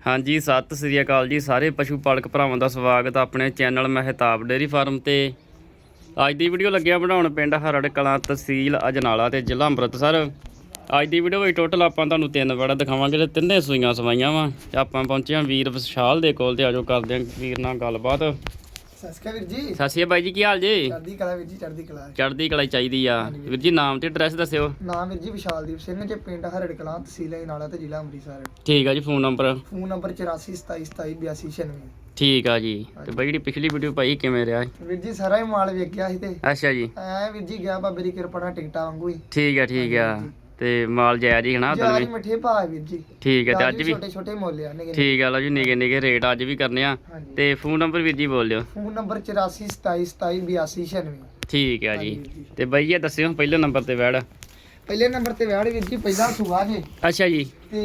ਹਾਂਜੀ, ਸਤਿ ਸ੍ਰੀ ਅਕਾਲ ਜੀ ਸਾਰੇ ਪਸ਼ੂ ਪਾਲਕ ਭਰਾਵਾਂ ਦਾ ਸਵਾਗਤ ਆ ਆਪਣੇ ਚੈਨਲ ਮਹਿਤਾਬ ਡੇਅਰੀ ਫਾਰਮ ਤੇ। ਅੱਜ ਦੀ ਵੀਡੀਓ ਲੱਗਿਆ ਬਣਾਉਣ ਪਿੰਡ ਹਰੜ ਕਲਾਂ ਤਹਿਸੀਲ ਅਜਨਾਲਾ ਤੇ ਜ਼ਿਲ੍ਹਾ ਅੰਮ੍ਰਿਤਸਰ। ਅੱਜ ਦੀ ਵੀਡੀਓ ਵਿੱਚ ਟੋਟਲ ਆਪਾਂ ਤੁਹਾਨੂੰ ਤਿੰਨ ਵੜਾ ਦਿਖਾਵਾਂਗੇ ਤੇ ਤਿੰਨੇ ਸੂਈਆਂ ਸਵਾਈਆਂ ਵਾ। ਆਪਾਂ ਪਹੁੰਚੇ ਹਾਂ ਵੀਰ ਵਿਸ਼ਾਲ ਦੇ ਕੋਲ ਤੇ ਆਜੋ ਕਰਦੇ ਹਾਂ ਵੀਰ ਨਾਲ ਗੱਲਬਾਤ। ਅਕਾਲ ਵੀਰ ਜੀ। ਸਤਿ ਸ਼੍ਰੀ ਅਕਾਲ ਬਾਈ ਜੀ ਕੀ ਹਾਲ ਜੀ? ਚੜ੍ਹਦੀ ਕਲਾ ਵੀਰ ਜੀ ਚੜ੍ਹਦੀ ਕਲਾ। ਚੜ੍ਹਦੀ ਕਲਾਈ ਚਾਹੀਦੀ ਆ। ਵੀਰ ਜੀ ਨਾਮ ਤੇ ਐਡਰੈਸ ਦੱਸਿਓ। ਨਾਮ ਵੀਰ ਜੀ ਵਿਸ਼ਾਲਦੀਪ ਸਿੰਘ ਜੇ ਪਿੰਡ ਹਰੜ ਕਲਾਂ ਤਹਿਸੀਲ ਨਾਲਾ ਤੇ ਜ਼ਿਲ੍ਹਾ ਅੰਮ੍ਰਿਤਸਰ। ਠੀਕ ਆ ਜੀ ਫੋਨ ਨੰਬਰ। ਫੋਨ ਨੰਬਰ 8427278296 ਠੀਕ ਆ ਜੀ। ਤੇ ਬਾਈ ਜਿਹੜੀ ਪਿਛਲੀ ਵੀਡੀਓ ਪਾਈ ਕਿਵੇਂ ਰਿਹਾ? ਵੀਰ ਜੀ ਸਾਰਾ ਹੀ ਮਾਲ ਵੇਖਿਆ ਸੀ ਤੇ। ਅੱਛਾ ਜੀ। ਐ ਵੀਰ ਜੀ ਗਿਆ ਬਾਬੇ ਦੀ ਕਿਰਪਾ ਨਾਲ ਟਿਕਟਾਂ ਵਾਂਗੂ ਹੀ। ਠੀਕ ਆ ਠੀਕ ਆ। ਤੇ ਮਾਲ ਜਾਇਜ਼ ਹੀ ਹਨਾ ਵੀ? ਮਿੱਠੇ ਭਾਅ ਵੀਰ ਜੀ। ਠੀਕ ਹੈ ਤੇ ਅੱਜ ਵੀ ਛੋਟੇ ਛੋਟੇ ਮੁੱਲ ਆ ਨਿਕੇ ਠੀਕ ਆ ਲਓ ਜੀ ਨਿਗੇ ਨਿਗੇ ਰੇਟ ਅੱਜ ਵੀ ਕਰਨੇ ਆ। ਹਾਂਜੀ। ਤੇ ਫੋਨ ਨੰਬਰ ਵੀਰ ਜੀ ਬੋਲ ਲਿਓ ਫੋਨ ਨੰਬਰ 8427278296 ਠੀਕ ਆ ਜੀ। ਤੇ ਬਾਈ ਇਹ ਦੱਸਿਓ ਪਹਿਲੇ ਨੰਬਰ ਤੇ ਵੈੜ ਪਹਿਲੇ ਨੰਬਰ ਤੇ ਵਿਆਹ ਵੀਰ ਜੀ ਪਹਿਲਾ ਸੁਆ ਜੇ। ਅੱਛਾ ਜੀ। ਤੇ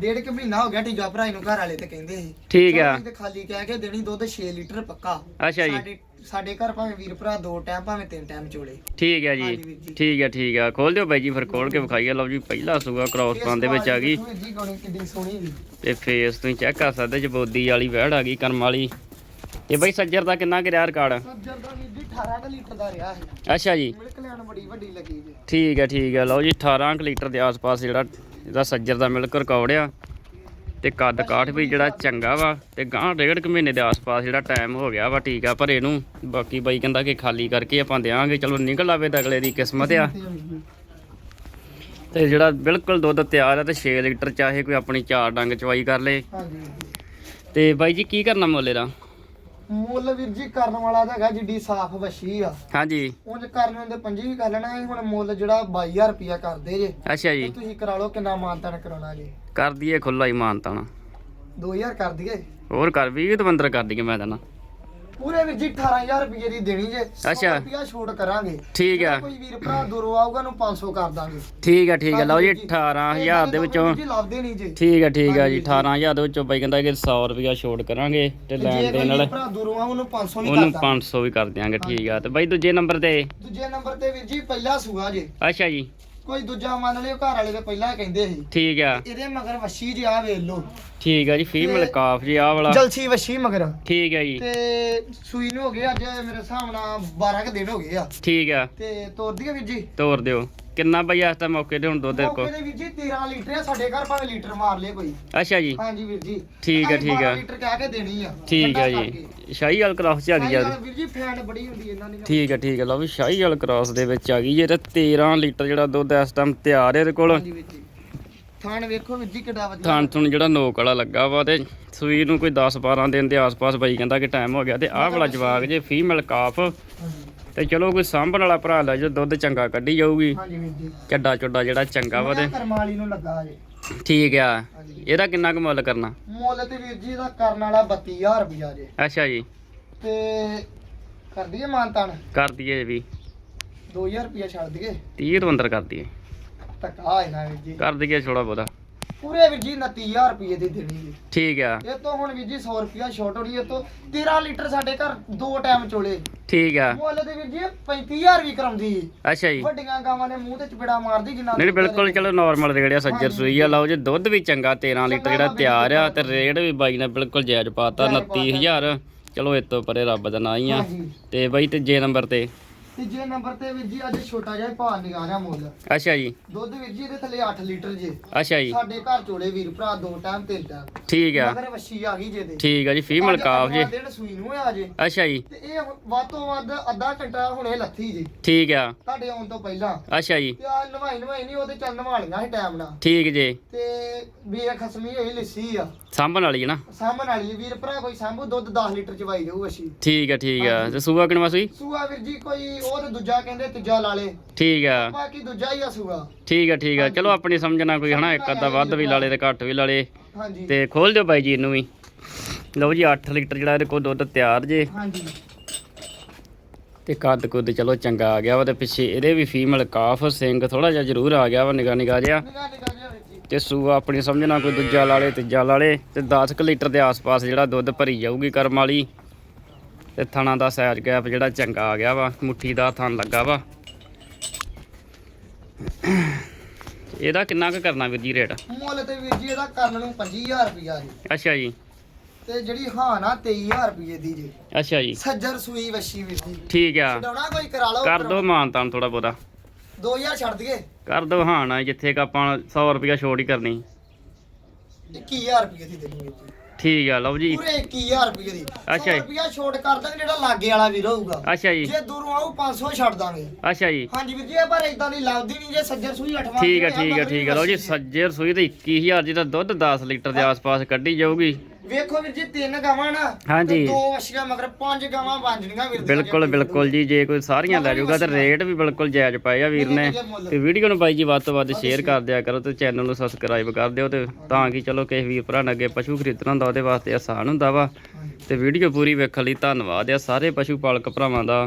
ਡੇਢ ਕੁ ਮਹੀਨਾ ਹੋ ਗਿਆ ਟੀਗਾ ਭਰਾ ਨੂੰ ਘਰ ਵਾਲੇ ਤੇ ਕਹਿੰਦੇ ਸੀ। ਠੀਕ ਆ। ਤੇ ਖਾਲੀ ਕਹਿ ਕੇ ਦੇਣੀ ਦੁੱਧ 6 ਲੀਟਰ ਪੱਕਾ। ਅੱਛਾ ਜੀ। ਸਾਡੇ ਘਰ ਭਾਵੇਂ ਵੀਰ ਭਰਾ ਦੋ ਟਾਈਮ ਭਾਵੇਂ ਤਿੰਨ ਟਾਈਮ ਚੋਲੇ। ਠੀਕ ਹੈ ਹਾਂਜੀ ਜੀ ਵੀਰ ਜੀ। ਠੀਕ ਹੈ ਠੀਕ ਆ ਖੋਲ ਦਿਓ ਬਾਈ ਜੀ ਫਿਰ ਖੋਲ ਕੇ ਵਿਖਾਈਏ। ਲਓ ਜੀ ਪਹਿਲਾ ਸੂਆ ਕ੍ਰਾਸ ਪਾਉਣ ਦੇ ਵਿੱਚ ਆ ਗਈ। ਵੀਰ ਜੀ ਗੋਣੀ ਕਿੱਡੀ ਸੋਹਣੀ ਵੀ ਤੇ ਫੇਸ ਤੁਸੀਂ ਚੈੱਕ ਕਰ ਸਕਦੇ ਜਬੋਦੀ ਵਾਲੀ ਵੈੜ ਆ ਗਈ ਕਰਮ ਵਾਲੀ। ਤੇ ਬਾਈ ਸੱਜਰ ਦਾ ਕਿੰਨਾ ਕਿਰਿਆ ਰਿਕਾਰਡ ਸੱਜਰ ਦਾ ਵੀਰ ਜੀ 18 ਕੁ ਲੀਟਰ ਦਾ ਰਿਹਾ ਹੈ ਅੱਛਾ ਜੀ। ਮਿਲਕ ਲੈਣ ਬੜੀ ਵੱਡੀ ਲੱਗੀ ਜੀ। ਠੀਕ ਹੈ ਠੀਕ ਹੈ। ਲਓ ਜੀ 18 ਕੁ ਲੀਟਰ ਦੇ ਆਸ-ਪਾਸ ਜਿਹੜਾ ਇਹਦਾ ਸੱਜਰ ਦਾ ਮਿਲਕ ਰਿਕਾਰਡ ਆ। ਤੇ ਕੱਦ ਕਾਠ ਵੀ ਜਿਹੜਾ ਚੰਗਾ ਵਾ ਤੇ ਗਾਂ ਡੇਢ ਕੁ ਮਹੀਨੇ ਦੇ ਆਸ-ਪਾਸ ਜਿਹੜਾ ਟਾਈਮ ਹੋ ਗਿਆ ਵਾ ਠੀਕ ਆ ਭਰੇ ਨੂੰ ਬਾਕੀ ਬਾਈ ਕਹਿੰਦਾ ਕਿ ਖਾਲੀ ਕਰਕੇ ਆਪਾਂ ਦਿਆਂਗੇ। ਚਲੋ ਨਿਕਲ ਆਵੇ ਤਾਂ ਅਗਲੇ ਦੀ ਕਿਸਮਤ ਆ। ਤੇ ਜਿਹੜਾ ਬਿਲਕੁਲ ਦੁੱਧ ਤਿਆਰ ਆ ਤੇ 6 ਲੀਟਰ ਚਾਹੇ ਕੋਈ ਆਪਣੀ ਚਾਰ ਡੰਗ ਚਵਾਈ ਕਰ ਲੇ। ਤੇ ਬਾਈ ਜੀ ਕੀ ਕਰਨਾ ਮੁੱਲ ਇਹਦਾ? ਮੁੱਲ ਵੀਰ ਜੀ ਕਰਨ ਵਾਲਾ ਤਾਂ ਹੈਗਾ ਜਿੱਡੀ ਸਾਫ਼ ਵਸ਼ੀ ਆ। ਹਾਂਜੀ। ਉਂਝ ਕਰਨ ਹੁੰਦੇ ਪੰਜੀ ਵੀ ਕਰ ਲੈਣਾ ਸੀ ਹੁਣ ਮੁੱਲ ਜਿਹੜਾ 22000 ਰੁਪਿਆ ਕਰਦੇ ਜੇ। ਅੱਛਾ ਤੇ ਜੀ ਤੁਸੀਂ ਕਰਾ ਲਓ ਕਿੰਨਾ ਮਾਨਤਾਨ ਕਰਾਉਣਾ ਜੀ। ਕਰ ਦਈਏ ਖੁੱਲਾ ਹੀ ਮਾਨਤਾਣਾ 2000 ਕਰ ਦਈਏ। ਹੋਰ ਕਰ ਵੀ ਤੇ ਬੰਦਰ ਕਰ ਦਈਏ ਮੈਂ ਤਾਂ ਨਾ। ਪੂਰੇ ਵੀਰ ਜੀ 18000 ਰੁਪਏ ਦੀ ਦੇਣੀ ਜੇ। ਅੱਛਾ। ਰੁਪਿਆ ਛੋਟ ਕਰਾਂਗੇ। ਠੀਕ ਆ। ਕੋਈ ਵੀਰ ਭਰਾ ਦੂਰੋਂ ਆਊਗਾ ਨੂੰ 500 ਕਰ ਦਾਂਗੇ। ਠੀਕ ਆ ਠੀਕ ਆ। ਲਓ ਜੀ ਹਾਂਜੀ ਜੀ। 18000 ਦੇ ਵਿੱਚੋਂ ਜੀ ਲੱਭਦੇ ਨਹੀਂ ਜੀ। ਠੀਕ ਆ ਠੀਕ ਆ ਜੀ ਹਾਂਜੀ। 18000 ਦੇ ਵਿੱਚੋਂ ਬਾਈ ਕਹਿੰਦਾ ਕਿ 100 ਰੁਪਇਆ ਛੋਟ ਕਰਾਂਗੇ ਤੇ ਲੈਣ ਦੇਣ ਨਾਲ ਭਰਾ ਦੂਰੋਂ ਆ ਉਹਨੂੰ 500 ਨਹੀਂ ਉਹਨੂੰ ਕਰਦਾ 500 ਵੀ ਕਰ ਦਿਆਂਗੇ ਠੀਕ ਆ। ਤੇ ਬਾਈ ਦੂਜੇ ਨੰਬਰ ਤੇ? ਦੂਜੇ ਨੰਬਰ ਤੇ ਵੀਰ ਜੀ ਪਹਿਲਾ ਸੂਆ ਜੇ। ਅੱਛਾ ਜੀ। ਕੋਈ ਦੂਜਾ ਮੰਨ ਲਿਓ ਘਰ ਵਾਲੇ ਦੇ ਪਹਿਲਾਂ ਕਹਿੰਦੇ ਸੀ। ਠੀਕ ਆ। ਇਹਦੇ ਮਗਰ ਵਸ਼ੀ ਜੀ ਆ ਵੇਖ ਲਓ। ਠੀਕ ਆ ਜੀ ਫੀਮੇਲ ਕਾਫ ਜੀ ਆਹ ਵਾਲਾ। ਜਲਸੀ ਵਸ਼ੀ ਮਗਰ। ਠੀਕ ਆ ਜੀ। ਤੇ ਸੂਈ ਨੂੰ ਹੋ ਗਏ ਅੱਜ ਮੇਰੇ ਹਿਸਾਬ ਨਾਲ 12 ਕ ਦਿਨ ਹੋ ਗਏ ਆ। ਠੀਕ ਆ। ਤੇ ਤੋਰਦੀ ਆ ਵੀਰ ਜੀ। ਤੋਰ ਦਿਓ। ਕਿੰਨਾ ਬਾਈ ਇਸ ਮੌਕੇ ਤੇ ਹੁਣ ਦੁੱਧ ਕੋ ਮੌਕੇ ਦੇ ਵੀਰ ਜੀ 13 ਲੀਟਰ ਆ ਸਾਡੇ ਘਰ ਭਾਵੇਂ ਲੀਟਰ ਮਾਰ ਲਿਆ ਕੋਈ। ਅੱਛਾ ਜੀ। ਹਾਂਜੀ ਵੀਰ ਜੀ। ਠੀਕ ਆ, ਅਸੀਂ ਠੀਕ ਆ। 12 ਲੀਟਰ ਕਹਿ ਕੇ ਦੇਣੀ ਆ। ਠੀਕ ਆ ਜੀ। ਸ਼ਾਹੀ ਵਾਲ ਕ੍ਰਾਸ ਚ ਆ ਗਈ ਵਾਲਾ ਵੀਰ ਜੀ ਫੈਟ ਬੜੀ ਹੁੰਦੀ ਇਹਨਾਂ ਦੀ। ਠੀਕ ਆ ਠੀਕ ਆ। ਲਓ ਵੀ ਸ਼ਾਹੀ ਵਾਲ ਕ੍ਰਾਸ ਦੇ ਵਿੱਚ ਆ ਗਈ ਜੇ ਤੇ 13 ਲੀਟਰ ਜਿਹੜਾ ਦੁੱਧ ਇਸ ਟਾਈਮ ਤਿਆਰ ਹੈ ਇਹਦੇ ਕੋਲ। ਹਾਂਜੀ ਵੀਰ ਜੀ। ਥਾਣ ਵੇਖੋ ਵੀਰ ਜੀ ਕਿੱਡਾ ਵਧੀਆ। ਥਾਣ ਥੁਣ ਜਿਹੜਾ ਨੋਕ ਵਾਲਾ ਲੱਗਾ ਵਾ ਤੇ ਸੂਈ ਨੂੰ ਕੋਈ 10 12 ਦਿਨ ਦੇ ਆਸ-ਪਾਸ ਬਾਈ ਕਹਿੰਦਾ ਕਿ ਟਾਈਮ ਹੋ ਗਿਆ ਤੇ ਆਹ ਵਾਲਾ ਜਵਾਗ ਜੇ ਫੀਮੇਲ ਕਾਫ ਤੇ ਚਲੋ ਕੋਈ ਸਾਂਭਣ ਵਾਲਾ ਭਰਾ ਲੈ ਜੋ ਦੁੱਧ ਚੰਗਾ ਕੱਢੀ ਜਾਊਗੀ। ਹਾਂਜੀ ਵੀਰ ਜੀ। ਚੱਡਾ ਚੁੱਡਾ ਜਿਹੜਾ ਚੰਗਾ ਵਾ ਤੇ। ਕਰਮਾਲੀ ਨੂੰ ਲੱਗਾ ਜੇ। ਠੀਕ ਆ। ਇਹਦਾ ਕਿੰਨਾ ਕੁ ਮੁੱਲ ਕਰਨਾ? ਮੁੱਲ ਤੇ ਵੀਰ ਜੀ ਦਾ ਕਰਨ ਵਾਲਾ 32000 ਰੁਪਇਆ ਜੇ। ਅੱਛਾ ਜੀ। ਤੇ ਕਰ ਦਈਏ ਮਾਨਤਾਨ ਕਰ ਦਈਏ ਵੀ 2000 ਰੁਪਇਆ ਛੱਡ ਦਈਏ। 30 ਤੋਂ ਅੰਦਰ ਕਰ ਦਈਏ। ਟਕਾ ਇਹਨਾਂ ਵੀਰ ਜੀ। ਕਰ ਦਈਏ ਥੋੜਾ ਬਹੁਤਾ। ਪੂਰੇ ਵੀਰ ਜੀ 29000 ਰੁਪਏ ਦੀ ਦੇਣੀ ਜੀ ਠੀਕ ਆ। ਇਹ ਤੋਂ ਹੁਣ ਵੀਰ ਜੀ 100 ਰੁਪਇਆ ਛੋਟ ਹੋਣੀ ਇਹ ਤੋਂ 13 ਲੀਟਰ ਸਾਡੇ ਘਰ ਦੋ ਟਾਈਮ ਚੋਲੇ। ਠੀਕ ਆ। ਮੁੱਲ ਦੇ ਵੀਰ ਜੀ 35000 ਵੀ ਕਰਾਉਂਦੀ। ਅੱਛਾ ਜੀ। ਵੱਡੀਆਂ ਗਾਵਾਂ ਨੇ ਮੂੰਹ ਤੇ ਚਪੇੜਾ ਮਾਰਦੀ ਜਿੰਨਾ ਨਹੀਂ ਬਿਲਕੁਲ ਚਲੋ ਨਾਰਮਲ ਰੇੜਿਆ ਸੱਜਰ ਸੂਈ ਆ ਲਓ ਜੇ ਦੁੱਧ ਵੀ ਚੰਗਾ 13 ਲੀਟਰ ਜਿਹੜਾ ਤਿਆਰ ਆ ਤੇ ਰੇਟ ਵੀ ਬਾਈ ਨੇ ਬਿਲਕੁਲ ਜਾਇਜ਼ ਪਾਤਾ 29000 ਚਲੋ ਇਹ ਤੋਂ ਪਰੇ ਰੱਬ ਦਾ ਨਾਂ ਹੀ ਆ। ਤੇ ਬਾਈ ਤੀਜੇ ਨੰਬਰ ਤੇ ਤੀਜੇ ਨੰਬਰ ਤੇ ਵੀਰ ਜੀ ਅੱਜ ਛੋਟਾ ਜਿਹਾ ਭਾਅ ਨਿਗਾ ਰਿਹਾ ਮੁੱਲ। ਅੱਛਾ ਜੀ। ਦੁੱਧ ਵੀਰ ਜੀ ਇਹਦੇ ਥੱਲੇ 8 ਲੀਟਰ ਜੇ। ਅੱਛਾ ਜੀ। ਸਾਡੇ ਘਰ ਚੋਲੇ ਵੀਰ ਭਰਾ ਦੋ ਟਾਈਮ ਤਿੰਨ ਟਾਈਮ। ਠੀਕ ਆ। ਮਗਰ ਵੱਛੀ ਆ ਗਈ ਜੇ ਦੇ ਠੀਕ ਆ ਜੀ ਫੀਮੇਲ ਕਾਫ ਜੀ। ਦਿਨ ਸੂਈ ਨੂੰ ਆ ਜੇ। ਅੱਛਾ ਜੀ। ਤੇ ਇਹ ਵੱਧ ਤੋਂ ਵੱਧ ਅੱਧਾ ਘੰਟਾ ਹੁਣੇ ਲੱਥੀ ਜੀ। ਠੀਕ ਆ। ਤੁਹਾਡੇ ਆਉਣ ਤੋਂ ਪਹਿਲਾਂ। ਅੱਛਾ ਜੀ। ਤੇ ਆ ਨਵਾਈ ਨਵਾਈ ਨਹੀਂ ਉਹਦੇ ਚੱਲ ਨਵਾਲੀਆਂ ਸੀ ਟਾਈਮ ਨਾਲ। ਠੀਕ ਜੀ। ਤੇ ਵੀਰ ਖਸਮੀ ਹੋਈ ਲਿੱਸੀ ਆ। ਸਾਂਭਣ ਵਾਲੀ ਹੈ ਨਾ? ਸਾਹਮਣ ਵਾਲੀ ਵੀਰ ਭਰਾ ਕੋਈ ਸਾਂਭੂ? ਦੁੱਧ 10 ਲੀਟਰ ਚਵਾਈ ਦੇਊ ਅਸੀਂ ਠੀਕ ਆ ਠੀਕ ਆ। ਤੇ ਸੂਆ ਕਿਨਵਾ ਸੂਈ ਸੂਆ ਵੀਰ ਜੀ ਕੋਈ ਉਹ ਤੇ ਦੂਜਾ ਕਹਿੰਦੇ ਤੀਜਾ ਲਾ ਲੇ। ਠੀਕ ਆ। ਬਾਕੀ ਦੂਜਾ ਹੀ ਆ ਸੂਆ। ਠੀਕ ਆ ਠੀਕ ਆ। ਚਲੋ ਆਪਣੀ ਸਮਝਣਾ ਕੋਈ ਹਨਾ ਇੱਕ ਅੱਧਾ ਵੱਧ ਵੀ ਲਾਲੇ ਤੇ ਘੱਟ ਵੀ ਲਾਲੇ ਹਾਂਜੀ। ਤੇ ਖੋਲ ਦਿਓ ਬਾਈ ਜੀ ਇਹਨੂੰ ਵੀ। ਲਓ ਜੀ 8 ਲੀਟਰ ਜਿਹੜਾ ਇਹਦੇ ਕੋਲ ਦੁੱਧ ਤਿਆਰ ਜੇ। ਹਾਂਜੀ। ਤੇ ਕੱਦ ਕੁੱਦ ਚਲੋ ਚੰਗਾ ਆ ਗਿਆ ਵਾ ਤੇ ਪਿੱਛੇ ਇਹਦੇ ਵੀ ਫੀਮੇਲ ਕਾਫ ਸਿੰਘ ਥੋੜਾ ਜਿਹਾ ਜ਼ਰੂਰ ਆ ਗਿਆ ਵਾ ਨਿਗਾ ਨਿਗਾ ਜਿਹਾ ਤੇ ਸੂਆ ਆਪਣੀ ਸਮਝਣਾ ਕੋਈ ਦੂਜਾ ਲਾਲੇ ਤੀਜਾ ਲਾਲੇ ਤੇ 10 ਕੁ ਲੀਟਰ ਦੇ ਆਸ-ਪਾਸ ਜਿਹੜਾ ਦੁੱਧ ਭਰੀ ਜਾਊਗੀ ਕਰਮ ਵਾਲੀ। ਤੇ ਥਣਾ ਦਾ ਸਾਈਜ਼ ਗੈਪ ਜਿਹੜਾ ਚੰਗਾ ਆ ਗਿਆ ਵਾ ਮੁੱਠੀ ਦਾ ਥਣ ਲੱਗਾ ਵਾ। ਇਹਦਾ ਕਿੰਨਾ ਕੁ ਕਰਨਾ ਵੀਰ ਜੀ ਰੇਟ? ਮੁੱਲ ਤੇ ਵੀਰ ਜੀ ਇਹਦਾ ਕਰਨ ਨੂੰ 25000 ਰੁਪਿਆ ਜੀ। ਅੱਛਾ ਜੀ। ਤੇ ਜਿਹੜੀ ਹਾਂ ਨਾ 23000 ਰੁਪਏ ਦੀ ਜੀ। ਅੱਛਾ ਜੀ। ਸੱਜਰ ਸੂਈ ਵੱਛੀ ਵੀਰ ਜੀ। ਠੀਕ ਆ। ਛਡਾਉਣਾ ਕੋਈ ਕਰਾ ਲਓ ਕਰ ਦੋ ਮਾਨ ਤਾਨ ਥੋੜਾ ਬਹੁਤਾ। 2000 ਛੱਡ ਦਈਏ। ਕਰ ਦੋ ਹਾਂ ਨਾ ਜਿੱਥੇ ਕ ਆਪਾਂ 100 ਰੁਪਿਆ ਛੋੜ ਹੀ ਕਰਨੀ। 21000 ਰੁਪਏ ਦੀ ਦੇਣੀ ਠੀਕ ਆ ਲਓ ਜੀ। ਪੂਰੇ 21000 ਰੁਪਏ ਦੀ। ਅੱਛਾ ਜੀ। ਰੁਪਿਆ ਛੋਟ ਕਰ ਦਾਂਗੇ ਜਿਹੜਾ ਲਾਗੇ ਵਾਲਾ ਵੀਰ ਹੋਊਗਾ ਅੱਛਾ ਜੀ। ਜੇ ਦੂਰੋਂ ਆਊ 500 ਛੱਡ ਦਾਂਗੇ। ਅੱਛਾ ਜੀ। ਹਾਂਜੀ ਵੀਰ ਜੀ ਇਹ ਪਰ ਇਦਾਂ ਦੀ ਲੱਗਦੀ ਨਹੀਂ ਜੇ ਸੱਜਰ ਸੂਈ ਅਠਵਾਂ ਠੀਕ ਆ ਠੀਕ ਆ ਠੀਕ ਆ। ਲਓ ਜੀ ਸੱਜੇ ਰਸੋਈ ਤੇ 21000 ਜੀ ਦਾ ਦੁੱਧ 10 ਲੀਟਰ ਦੇ ਆਸ-ਪਾਸ ਕੱਢੀ ਜਾਊਗੀ। ਵੇਖੋ ਵੀਰ ਜੀ ਤਿੰਨ ਗਾਵਾਂ ਨਾ ਹਾਂਜੀ। ਤੇ ਦੋ ਵਛੀਆਂ ਮਗਰ ਪੰਜ ਗਾਵਾਂ ਬਣ ਵੀਰ ਜੀ। ਬਿਲਕੁਲ ਬਿਲਕੁਲ ਜੀ ਜੇ ਕੋਈ ਸਾਰੀਆਂ ਲੈ ਜਾਊਗਾ ਤੇ ਰੇਟ ਵੀ ਬਿਲਕੁਲ ਜਾਇਜ਼ ਪਾਏ ਆ ਵੀਰ ਨੇ। ਤੇ ਵੀਡੀਓ ਨੂੰ ਬਾਈ ਜੀ ਵੱਧ ਤੋਂ ਵੱਧ ਸ਼ੇਅਰ ਕਰ ਦਿਆ ਕਰੋ ਤੇ ਚੈਨਲ ਨੂੰ ਸਬਸਕ੍ਰਾਈਬ ਕਰ ਦਿਓ ਤੇ ਤਾਂ ਕਿ ਚਲੋ ਕਿਸੇ ਵੀਰ ਭਰਾ ਨੇ ਅੱਗੇ ਪਸ਼ੂ ਖਰੀਦਣਾ ਹੁੰਦਾ ਉਹਦੇ ਵਾਸਤੇ ਆਸਾਨ ਹੁੰਦਾ ਵਾ। ਤੇ ਵੀਡੀਓ ਪੂਰੀ ਵੇਖਣ ਲਈ ਧੰਨਵਾਦ ਆ ਸਾਰੇ ਪਸ਼ੂ ਪਾਲਕ ਭਰਾਵਾਂ ਦਾ।